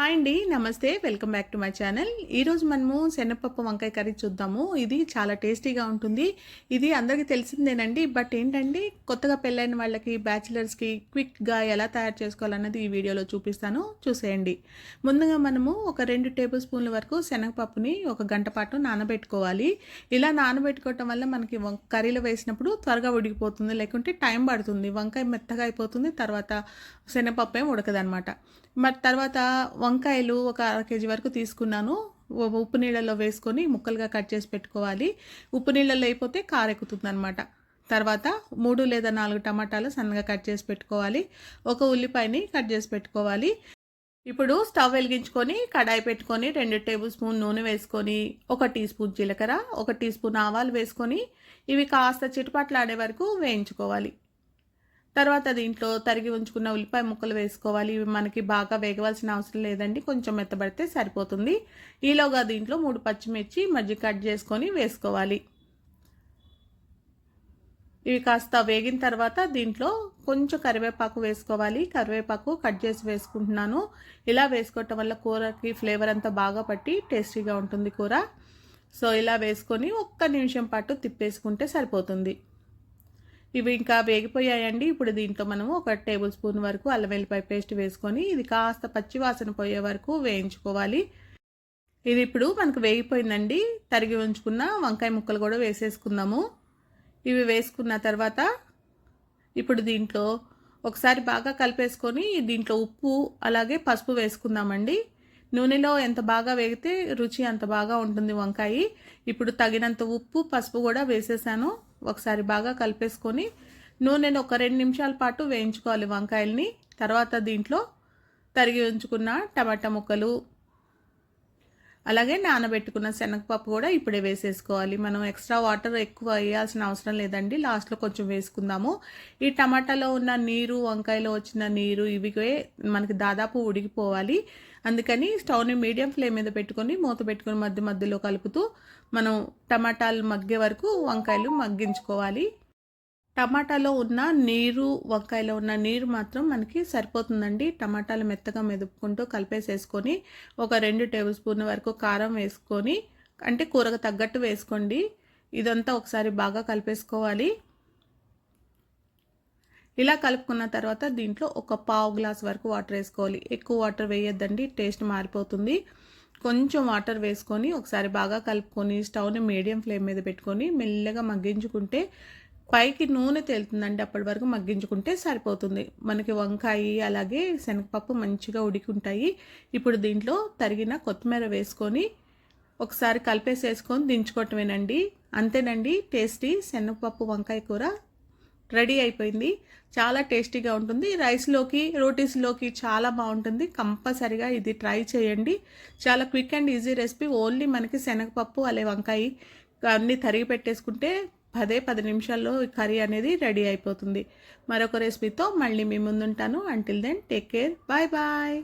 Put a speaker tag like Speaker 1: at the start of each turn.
Speaker 1: Hi అండి నమస్తే welcome back to my channel. ఈరోజు మనము శనగపప్పు వంకాయ కర్రీ చూద్దాము. ఇది చాలా టేస్టీగా ఉంటుంది. ఇది అందరికీ తెలిసిందేనండి బట్ ఏంటంటే కొత్తగా పెళ్ళైన వాళ్ళకి బ్యాచిలర్స్కి క్విక్గా ఎలా తయారు చేసుకోవాలన్నది ఈ వీడియోలో చూపిస్తాను. చూసేయండి. ముందుగా మనము ఒక రెండు టేబుల్ స్పూన్ల వరకు శనగపప్పుని ఒక గంట పాటు నానబెట్టుకోవాలి. ఇలా నానబెట్టుకోవటం వల్ల మనకి వం- కర్రీలో వేసినప్పుడు త్వరగా ఉడికిపోతుంది లేకుంటే టైం పడుతుంది. వంకాయ మెత్తగా అయిపోతుంది తర్వాత శనగపప్పు ఏం ఉడకదనమాట మరి తర్వాత వంకాయలు ఒక అర కేజీ వరకు తీసుకున్నాను. ఉప్పు నీళ్ళలో వేసుకొని ముక్కలుగా కట్ చేసి పెట్టుకోవాలి. ఉప్పు నీళ్ళలో అయిపోతే కారెక్కుతుంది అనమాట తర్వాత మూడు లేదా నాలుగు టమాటాలు సన్నగా కట్ చేసి పెట్టుకోవాలి. ఒక ఉల్లిపాయని కట్ చేసి పెట్టుకోవాలి. ఇప్పుడు స్టవ్ వెలిగించుకొని కడాయి పెట్టుకొని రెండు టేబుల్ స్పూన్ నూనె వేసుకొని ఒక టీ స్పూన్ జీలకర్ర ఒక టీ స్పూన్ ఆవాలు వేసుకొని ఇవి కాస్త చిటపట్లాడే వరకు వేయించుకోవాలి. తర్వాత దీంట్లో తరిగి ఉంచుకున్న ఉల్లిపాయ ముక్కలు వేసుకోవాలి. ఇవి మనకి బాగా వేగవలసిన అవసరం లేదండి. కొంచెం మెత్తబడితే సరిపోతుంది. ఈలోగా దీంట్లో మూడు పచ్చిమిర్చి మజ్జి కట్ చేసుకొని వేసుకోవాలి. ఇవి కాస్త వేగిన తర్వాత దీంట్లో కొంచెం కరివేపాకు వేసుకోవాలి. కరివేపాకు కట్ చేసి వేసుకుంటున్నాను. ఇలా వేసుకోవటం వల్ల కూరకి ఫ్లేవర్ అంతా బాగా పట్టి టేస్టీగా ఉంటుంది కూర. సో ఇలా వేసుకొని ఒక్క నిమిషం పాటు తిప్పేసుకుంటే సరిపోతుంది. ఇవి ఇంకా వేగిపోయాయండి. ఇప్పుడు దీంట్లో మనము ఒక టేబుల్ స్పూన్ వరకు అల్లం వెల్లిపాయ పేస్ట్ వేసుకొని ఇది కాస్త పచ్చి వాసన పోయే వరకు వేయించుకోవాలి. ఇది ఇప్పుడు మనకు వేగిపోయిందండి. తరిగి ఉంచుకున్న వంకాయ ముక్కలు కూడా వేసేసుకుందాము. ఇవి వేసుకున్న తర్వాత ఇప్పుడు దీంట్లో ఒకసారి బాగా కలిపేసుకొని దీంట్లో ఉప్పు అలాగే పసుపు వేసుకుందామండి. నూనెలో ఎంత బాగా వేగితే రుచి అంత బాగా ఉంటుంది వంకాయ. ఇప్పుడు తగినంత ఉప్పు పసుపు కూడా వేసేసాను. ఒకసారి బాగా కలిపేసుకొని నూనెను ఒక రెండు నిమిషాల పాటు వేయించుకోవాలి వంకాయల్ని. తర్వాత దీంట్లో తరిగి ఉంచుకున్న టమాటా ముక్కలు అలాగే నానబెట్టుకున్న శనగపప్పు కూడా ఇప్పుడే వేసేసుకోవాలి. మనం ఎక్స్ట్రా వాటర్ ఎక్కువ వేయాల్సిన అవసరం లేదండి. లాస్ట్లో కొంచెం వేసుకుందాము. ఈ టమాటాలో ఉన్న నీరు వంకాయలో వచ్చిన నీరు ఇవి మనకి దాదాపు ఉడికిపోవాలి. అందుకని స్టవ్ని మీడియం ఫ్లేమ్ మీద పెట్టుకొని మూత పెట్టుకొని మధ్య మధ్యలో కలుపుతూ మనం టమాటాలు మగ్గే వరకు వంకాయలు మగ్గించుకోవాలి. టమాటాలో ఉన్న నీరు వంకాయలో ఉన్న నీరు మాత్రం మనకి సరిపోతుందండి. టమాటాలు మెత్తగా మెదుపుకుంటూ కలిపేసేసుకొని ఒక రెండు టేబుల్ స్పూన్ వరకు కారం వేసుకొని అంటే కూరకు తగ్గట్టు వేసుకోండి. ఇదంతా ఒకసారి బాగా కలిపేసుకోవాలి. ఇలా కలుపుకున్న తర్వాత దీంట్లో ఒక పావు గ్లాస్ వరకు వాటర్ వేసుకోవాలి. ఎక్కువ వాటర్ వేయొద్దండి టేస్ట్ మారిపోతుంది. కొంచెం వాటర్ వేసుకొని ఒకసారి బాగా కలుపుకొని స్టవ్ని మీడియం ఫ్లేమ్ మీద పెట్టుకొని మెల్లగా మగ్గించుకుంటే పైకి నూనె తేలుతుందండి అప్పటి వరకు మగ్గించుకుంటే సరిపోతుంది. మనకి వంకాయ అలాగే శనగపప్పు మంచిగా ఉడికి ఇప్పుడు దీంట్లో తరిగిన కొత్తిమీర వేసుకొని ఒకసారి కలిపేసేసుకొని దించుకోవటమేనండి. అంతేనండి టేస్టీ శనగపప్పు వంకాయ కూర రెడీ అయిపోయింది. చాలా టేస్టీగా ఉంటుంది. రైస్లోకి రోటీస్లోకి చాలా బాగుంటుంది. కంపల్సరిగా ఇది ట్రై చేయండి. చాలా quick and easy recipe. Only మనకి శనగపప్పు అలే వంకాయ అన్నీ తరిగి పెట్టేసుకుంటే పదే పది నిమిషాల్లో కర్రీ అనేది రెడీ అయిపోతుంది. మరొక రెసిపీతో మళ్ళీ మీ ముందుంటాను. Until then take care bye bye